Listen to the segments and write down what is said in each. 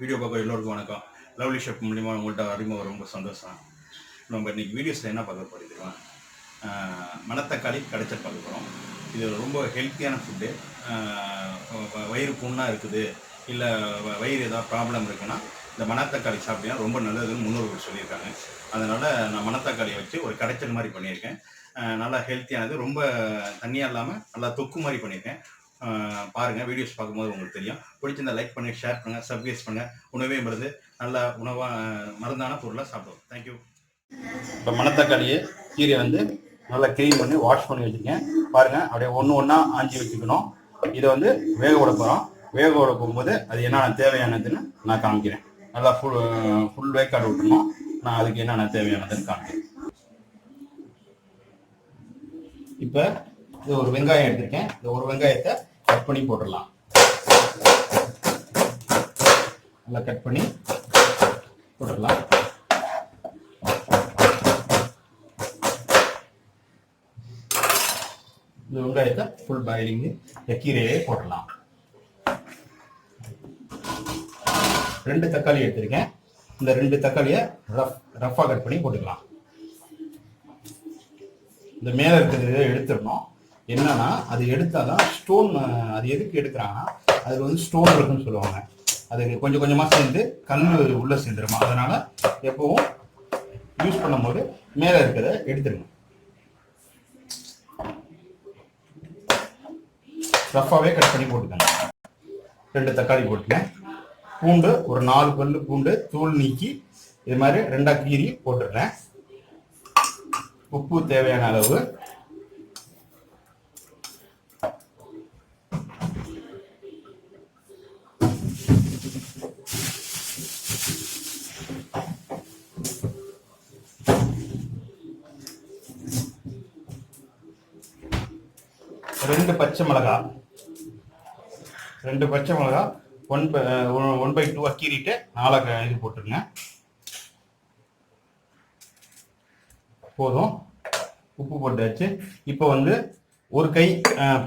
Video பார்க்க எல்லோருக்கும் வணக்கம். லவ்லி ஷெப் மூலிமா உங்கள்கிட்ட அறிமுகம் ரொம்ப சந்தோஷம். நம்ம இன்றைக்கி வீடியோஸில் என்ன பார்க்க போகிறது தெரியுமா? மணத்தக்காளி கடைச்சல் பார்க்க போகிறோம் இது ரொம்ப ஹெல்த்தியான ஃபுட்டு வயிறு புண்ணாக இருக்குது. இல்லை வயிறு ஏதாவது ப்ராப்ளம் இருக்குன்னா இந்த மணத்தக்காளி சாப்பிட்டீங்கன்னா ரொம்ப நல்லதுன்னு முன்னோர்கள் சொல்லியிருக்காங்க. அதனால் நான் மணத்தக்காளியை வச்சு ஒரு கடைச்சல் மாதிரி பண்ணியிருக்கேன். நல்லா ஹெல்த்தியானது ரொம்ப தண்ணியாக இல்லாமல் நல்லா தொக்கு மாதிரி பண்ணியிருக்கேன். பாருங்கள் வீடியோஸ் பார்க்கும்போது உங்களுக்கு தெரியும். பிடிச்சிருந்தா லைக் பண்ணுங்க ஷேர் பண்ணுங்கள் சப்ஸ்கிரைப் பண்ணுங்கள் உணவே மருந்து நல்ல உணவாக மருந்தான பொருளாக சாப்பிடுவோம். தேங்க்யூ இப்போ மணத்தக்காளியை கீரை வந்து நல்லா க்ளீன் பண்ணி வாஷ் பண்ணி வச்சுருக்கேன். பாருங்கள் அப்படியே ஒன்று ஒன்றா ஆஞ்சி வச்சுக்கணும். இதை வந்து வேக விட போகிறோம் வேக விட போகும்போது அது என்னென்ன தேவையானதுன்னு நான் காமிக்கிறேன். நல்லா ஃபுல் ஃபுல் வேக்காடு விட்டுணும் நான் அதுக்கு என்னென்ன தேவையானதுன்னு காமிக்கிறேன். இப்போ இது ஒரு வெங்காயம் எடுத்திருக்கேன். இந்த ஒரு வெங்காயத்தை கட் பண்ணி போட்டுடலாம். நல்லா கட் பண்ணி போட்டுடலாம். இந்த வெங்காயத்தை ஃபுல் பாயிலிங் இந்த கீரையே போட்டுடலாம். ரெண்டு தக்காளி எடுத்திருக்கேன். இந்த ரெண்டு தக்காளியை ரஃப் ரஃபாக கட் பண்ணி போட்டுக்கலாம். இந்த மேலே இருக்கிறத எடுத்துடணும். என்னன்னா அது எடுத்தாதான் ஸ்டோன் அது எதுக்கு எடுக்கிறாங்கன்னா அதுல வந்து ஸ்டோன் இருக்குன்னு சொல்லுவாங்க. அது கொஞ்சம் கொஞ்சமாக சேர்ந்து கல் உள்ள சேர்ந்துருமா. அதனால எப்பவும் யூஸ் பண்ணும்போது மேலே இருக்கிறத எடுத்துருங்க. ரஃபாவே கட் பண்ணி போட்டுக்கோங்க. ரெண்டு தக்காளி போட்டுக்கேன் பூண்டு ஒரு நாலு பல்லு பூண்டு தூள் நீக்கி இது மாதிரி ரெண்டா கீரி போட்டுடுறேன். உப்பு தேவையான அளவு. ரெண்டு பச்சை மிளகா. ரெண்டு பச்சை மிளகாய் ஒன் ஒன் பை டூ கீறிட்டு நாலாக இது போட்டுருங்க. போதும். உப்பு போட்டாச்சு. இப்போ வந்து ஒரு கை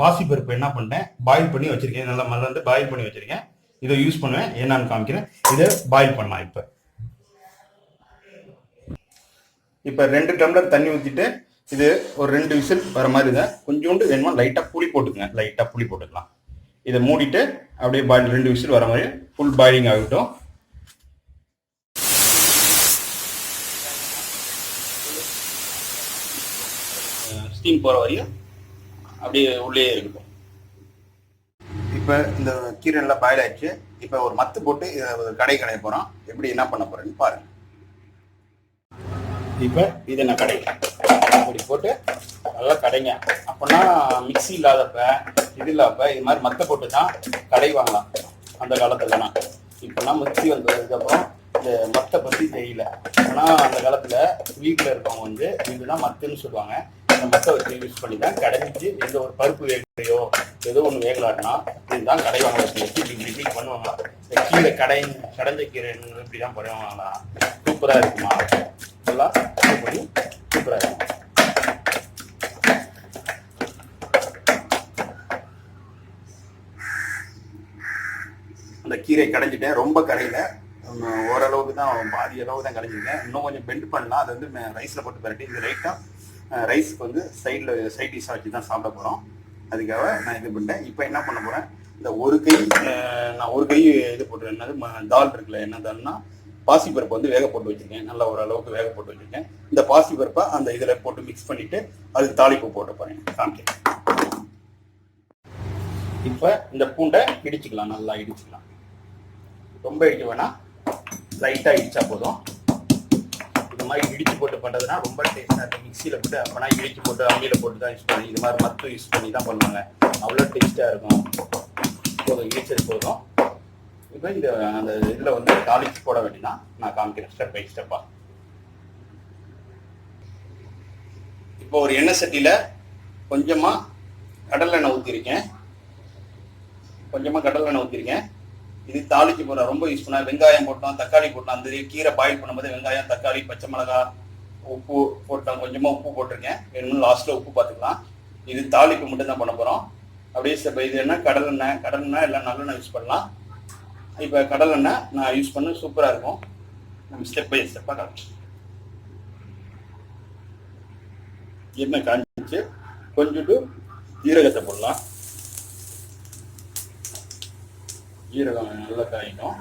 பாசிப்பருப்பு என்ன பண்ணேன் பாயில் பண்ணி வச்சுருக்கேன். நல்லா மறந்து பாயில் பண்ணி வச்சுருக்கேன். இதை யூஸ் பண்ணுவேன். என்னன்னு காமிக்கிறேன். இதை பாயில் பண்ணலாம் இப்போ. இப்போ ரெண்டு டம்ளர் தண்ணி ஊற்றிட்டு இது ஒரு ரெண்டு விசில் வர மாதிரி தான் கொஞ்சோண்டு வேணுமா? லைட்டாக புளி போட்டுக்கங்க. லைட்டாக புளி போட்டுக்கலாம். இதை மூடிட்டு அப்படியே பாயில் ரெண்டு விசில் வர மாதிரி ஃபுல் பாயிலிங் ஆகட்டும். ஸ்டீம் போகிற வரையும் அப்படியே உள்ளே இருக்கட்டும். இப்போ இந்த கீரை நல்லா பாயில் ஆயிடுச்சு. இப்போ ஒரு மத்து போட்டு இதை ஒரு கடை கடைய போகிறோம் எப்படி என்ன பண்ண போகிறேன்னு பாருங்கள் இப்போ இதை நான் கடைக்கிறேன் அப்படி போட்டு நல்லா கடைங்க. அப்போனா மிக்ஸி இல்லாதப்ப இது இல்லாதப்ப இது மாதிரி மத்த போட்டு தான் கடைவாங்களாம் அந்த காலத்துலலாம் இப்போனா மிக்சி வந்ததுக்கப்புறம் இந்த மத்தை பற்றி தெரியல. ஆனால் அந்த காலத்தில் வீட்டில் இருக்கவங்க வந்து இதுதான் மத்துன்னு சொல்லுவாங்க. அந்த மத்தை வச்சு யூஸ் பண்ணி தான் கடைஞ்சி எந்த ஒரு பருப்பு வேகலையோ ஏதோ ஒன்று வேகலாட்டினா இதுதான் கடைவாங்க வச்சு வச்சு இப்படி இப்படி இப்படி பண்ணுவாங்க இந்த கடை கடைஞ்ச கீரை இப்படி தான் பண்ணுவாங்களா சூப்பராக இருக்குமா இதெல்லாம் இது பண்ணி சூப்பராக இருக்கும் அந்த கீரை கடைஞ்சிட்டேன். ரொம்ப கடையில. ஓரளவுக்கு தான் பாதி அளவு தான் கடைஞ்சிருக்கேன். இன்னும் கொஞ்சம் பெண்ட் பண்ணலாம். அது வந்து ரைஸில் போட்டு பரட்டி இது ரைட்டாக ரைஸ்க்கு வந்து சைடில் சைட் டிஷ்ஷாக வச்சு தான் சாப்பிட போகிறோம் அதுக்காக நான் இது பண்ணிட்டேன். இப்போ என்ன பண்ண போகிறேன் இந்த ஒரு கை நான் ஒரு கை இது போட்டு என்னது? ம- தால் இருக்குல்ல என்ன தால்னா பாசிப்பருப்பு வந்து வேக போட்டு வச்சுருக்கேன். நல்லா ஓரளவுக்கு வேக போட்டு வச்சுருக்கேன். இந்த பாசிப்பருப்பை அந்த இதில் போட்டு மிக்ஸ் பண்ணிவிட்டு அதுக்கு தாளிப்பு போட்டு போகிறேன் காமிக்கிறேன். இப்போ இந்த பூண்டை இடிச்சுக்கலாம். நல்லா இடிச்சுக்கலாம். ரொம்ப இடிக்க வேணாம் லைட்டாக இடிச்சா போதும். இந்த மாதிரி இடிச்சு போட்டு பண்ணுறதுனா ரொம்ப டேஸ்ட்டாக இருக்கும். மிக்சியில் போட்டு அப்போனா இடிச்சு போட்டு அம்மியில் போட்டு தான் யூஸ் பண்ணி இது மாதிரி மத்து யூஸ் பண்ணி தான் பண்ணுவாங்க. அவ்வளோ டேஸ்ட்டாக இருக்கும். போதும் இடிச்சது போதும். இப்போ இந்த அந்த இதில் வந்து தாளிச்சு போட வேண்டியதான் நான் காமிக்கிறேன் ஸ்டெப் பை ஸ்டெப்பாக இப்போ ஒரு எண்ணெய் சட்டியில் கொஞ்சமாக கடலெண்ணெய் ஊற்றிருக்கேன் கொஞ்சமாக கடலெண்ணெய் ஊற்றிருக்கேன் இது தாளிக்கு போடுற ரொம்ப யூஸ் பண்ணா வெங்காயம் போட்டோம் தக்காளி போட்டோம் அந்த கீரை பாயில் பண்ணும்போது வெங்காயம் தக்காளி பச்சை மிளகாய் உப்பு போட்டோம் கொஞ்சமாக உப்பு போட்டிருக்கேன். வேணும்னு லாஸ்ட்டில் உப்பு பார்த்துக்கலாம் இது தாளிப்பு மட்டும் தான் பண்ண போகிறோம் அப்படியே step இது என்ன கடலெண்ணெய் கடலெண்ணெய் எல்லாம் நல்லெண்ணெய் யூஸ் பண்ணலாம். இப்போ கடலெண்ணெய் நான் யூஸ் பண்ண சூப்பராக இருக்கும். நம்ம ஸ்டெப் பை ஸ்டெப்பாக காமிச்சு. எண்ணெய் காஞ்சிச்சு கொஞ்சோண்டு ஜீரகத்தை போடலாம். ஜீரகம் நல்லா காயிடும்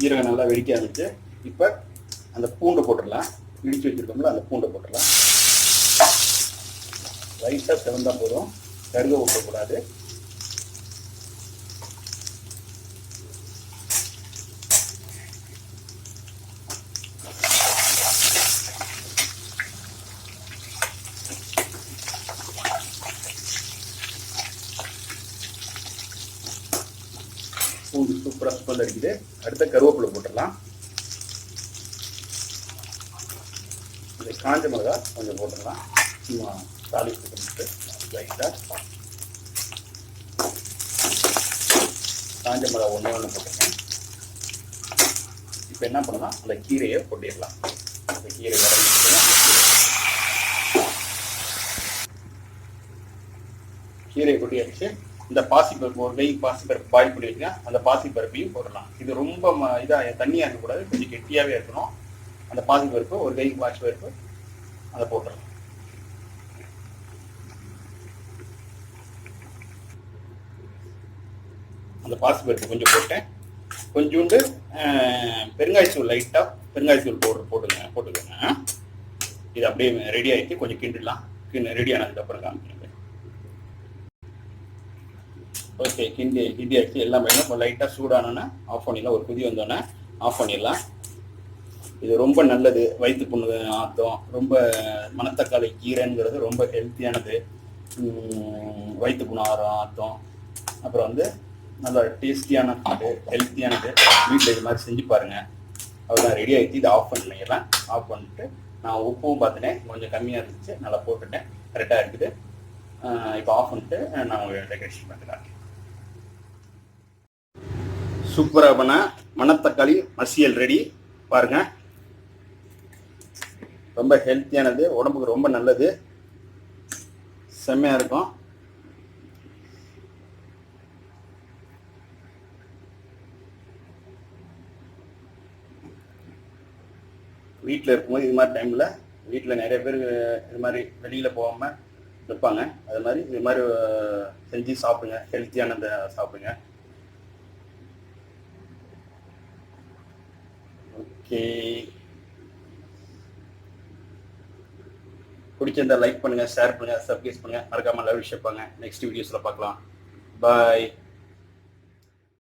ஜீரகம் நல்லா வெடிக்க ஆரம்பிச்சு இப்போ அந்த பூண்டை போட்டுடலாம். இடித்து வச்சிருக்கோம்ல அந்த பூண்டை போட்டுடலாம். லைட்டாக சிவந்தா போதும். கருக ஊற்றக்கூடாது பூண்டு சூப்பராக ஸ்மெல் அடிக்குது. அடுத்த கருவேப்பிலை போட்டுடலாம். இந்த காஞ்ச மிளகா கொஞ்சம் போட்டுடலாம். சும்மா தாளிப்பு பண்ணிட்டு லைட்டாக காஞ்ச மிளகா ஒன்று ஒன்று போட்டுருக்கேன் இப்போ என்ன பண்ணலாம்? அந்த கீரையை கொட்டிடலாம். அந்த கீரை வரைஞ்சி கீரையை கொட்டியாச்சு. இந்த பாசிப்பருப்பு ஒரு கை பாசிப்பருப்பு பாயில் பண்ணி வச்சுக்கேன் அந்த பாசிப்பருப்பையும் போடலாம் இது ரொம்ப ம- தண்ணியாக இருக்கக்கூடாது. கொஞ்சம் கெட்டியாகவே இருக்கணும். அந்த பாசிப்பருப்பு ஒரு கை பாசிப்பருப்பு அதை போட்டுடலாம். அந்த பாசிப்பருப்பு கொஞ்சம் போட்டேன் கொஞ்சோண்டு பெருங்காயத்தூள் லைட்டாக பெருங்காயத்தூள் பவுடர் போட்டுங்க போட்டுக்கோங்க இது அப்படியே ரெடி ஆகிட்டு கொஞ்சம் கிண்டிடலாம். கிண்டு ரெடி ஆனதுக்கப்புறம் காமிக்கிறேன். ஓகே கிண்டி கிண்டி ஆச்சு எல்லாம் பண்ணி இப்போ லைட்டாக சூடானோன்னா ஆஃப் பண்ணிடலாம். ஒரு குதி வந்தோன்னே ஆஃப் பண்ணிடலாம். இது ரொம்ப நல்லது. வயிற்று புண்ணு ஆத்தம் ரொம்ப மணத்தக்காளி கீரைங்கிறது ரொம்ப ஹெல்த்தியானது வயிற்று புண்ணு ஆறும் ஆத்தம். அப்புறம் வந்து நல்ல டேஸ்டியான ஃபுட்டு ஹெல்த்தியானது வீட்டில் இது மாதிரி செஞ்சு பாருங்கள் அவ்வளோதான் ரெடி ஆகிட்டு இதை ஆஃப் பண்ணிடலாம். ஆஃப் பண்ணிட்டு நான் உப்பும் பார்த்துட்டேன். கொஞ்சம் கம்மியாக இருந்துச்சு. நல்லா போட்டுட்டேன். கரெக்டாக இருக்குது. இப்போ ஆஃப் பண்ணிட்டு நான் உங்களுக்கு டெக்கரேஷன் பண்ணுறேன் சூப்பராக பண்ண மணத்தக்காளி மசியல் ரெடி. பாருங்கள் ரொம்ப ஹெல்த்தியானது உடம்புக்கு ரொம்ப நல்லது. செம்மையாக இருக்கும். வீட்டில் இருக்கும்போது இது மாதிரி டைமில் வீட்டில் நிறைய பேர் இது மாதிரி வெளியில் போகாமல் இருப்பாங்க. அது மாதிரி இது மாதிரி செஞ்சு சாப்பிடுங்க. ஹெல்த்தியானதை சாப்பிடுங்க. ஓகே. பிடிச்சிருந்தா லைக் பண்ணுங்க ஷேர் பண்ணுங்க சப்ஸ்கிரைப் பண்ணுங்க. மறக்காம லவ் ஷேப்பாங்க நெக்ஸ்ட் வீடியோஸ்ல பார்க்கலாம். பாய்